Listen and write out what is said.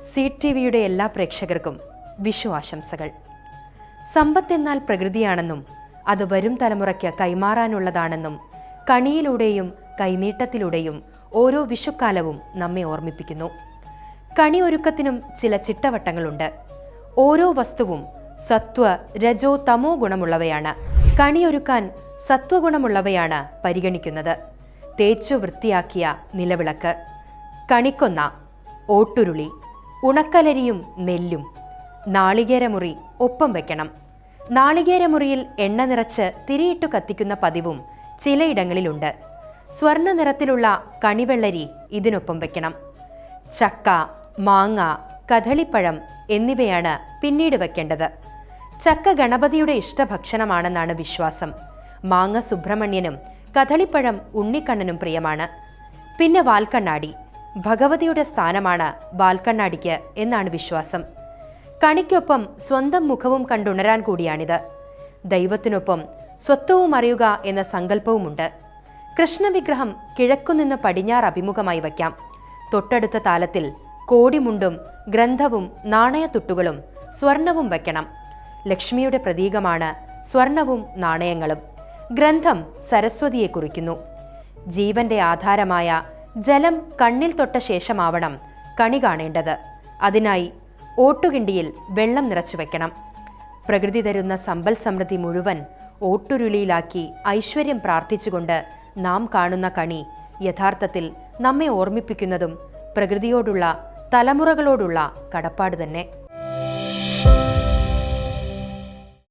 C T വിയുടെ എല്ലാ പ്രേക്ഷകർക്കും വിഷു ആശംസകൾ സമ്പത്ത് എന്നാൽ പ്രകൃതിയാണെന്നും അത് വരും തലമുറയ്ക്ക് കൈമാറാനുള്ളതാണെന്നും കണിയിലൂടെയും കൈനീട്ടത്തിലൂടെയും ഓരോ വിഷുക്കാലവും നമ്മെ ഓർമ്മിപ്പിക്കുന്നു. കണി ഒരുക്കത്തിനും ചില ചിട്ടവട്ടങ്ങളുണ്ട്. ഓരോ വസ്തുവും സത്വ രജോ തമോ ഗുണമുള്ളവയാണ്. കണിയൊരുക്കാൻ സത്വഗുണമുള്ളവയാണ് പരിഗണിക്കുന്നത്. തേച്ചു വൃത്തിയാക്കിയ നിലവിളക്ക്. കണിക്കൊന്ന ഓട്ടുരുളി. ഉണക്കലരിയും നെല്ലും. നാളികേരമുറി ഒപ്പം വെക്കണം. നാളികേരമുറിയിൽ എണ്ണ നിറച്ച് തിരിയിട്ടു കത്തിക്കുന്ന പതിവും ചിലയിടങ്ങളിലുണ്ട്. സ്വർണ നിറത്തിലുള്ള കണിവെള്ളരി ഇതിനൊപ്പം വെക്കണം. ചക്ക മാങ്ങ കദളിപ്പഴം എന്നിവയാണ് പിന്നീട് വെക്കേണ്ടത്. ചക്ക ഗണപതിയുടെ ഇഷ്ടഭക്ഷണമാണെന്നാണ് വിശ്വാസം. മാങ്ങ സുബ്രഹ്മണ്യനും കദളിപ്പഴം ഉണ്ണിക്കണ്ണനും പ്രിയമാണ്. പിന്നെ വാൽക്കണ്ണാടി. ഭഗവതിയുടെ സ്ഥാനമാണ് ബാൽക്കണ്ണാടിക്ക് എന്നാണ് വിശ്വാസം. കണിക്കൊപ്പം സ്വന്തം മുഖവും കണ്ടുണരാൻ കൂടിയാണിത്. ദൈവത്തിനൊപ്പം സ്വത്വവും അറിയുക എന്ന സങ്കല്പവുമുണ്ട്. കൃഷ്ണവിഗ്രഹം കിഴക്കുനിന്ന് പടിഞ്ഞാറ് അഭിമുഖമായി വയ്ക്കാം. തൊട്ടടുത്ത താലത്തിൽ കോടിമുണ്ടും ഗ്രന്ഥവും നാണയത്തുട്ടുകളും സ്വർണവും വയ്ക്കണം. ലക്ഷ്മിയുടെ പ്രതീകമാണ് സ്വർണവും നാണയങ്ങളും. ഗ്രന്ഥം സരസ്വതിയെ കുറിക്കുന്നു. ജീവന്റെ ആധാരമായ ജലം കണ്ണിൽ തൊട്ട ശേഷമാവണം കണി കാണേണ്ടത്. അതിനായി ഓട്ടുകിണ്ടിയിൽ വെള്ളം നിറച്ചു വെക്കണം. പ്രകൃതി തരുന്ന സമ്പൽ സമൃദ്ധി മുഴുവൻ ഓട്ടുരുളിയിലാക്കി ഐശ്വര്യം പ്രാർത്ഥിച്ചുകൊണ്ട് നാം കാണുന്ന കണി യഥാർത്ഥത്തിൽ നമ്മെ ഓർമ്മിപ്പിക്കുന്നതും പ്രകൃതിയോടുള്ള തലമുറകളോടുള്ള കടപ്പാട് തന്നെ.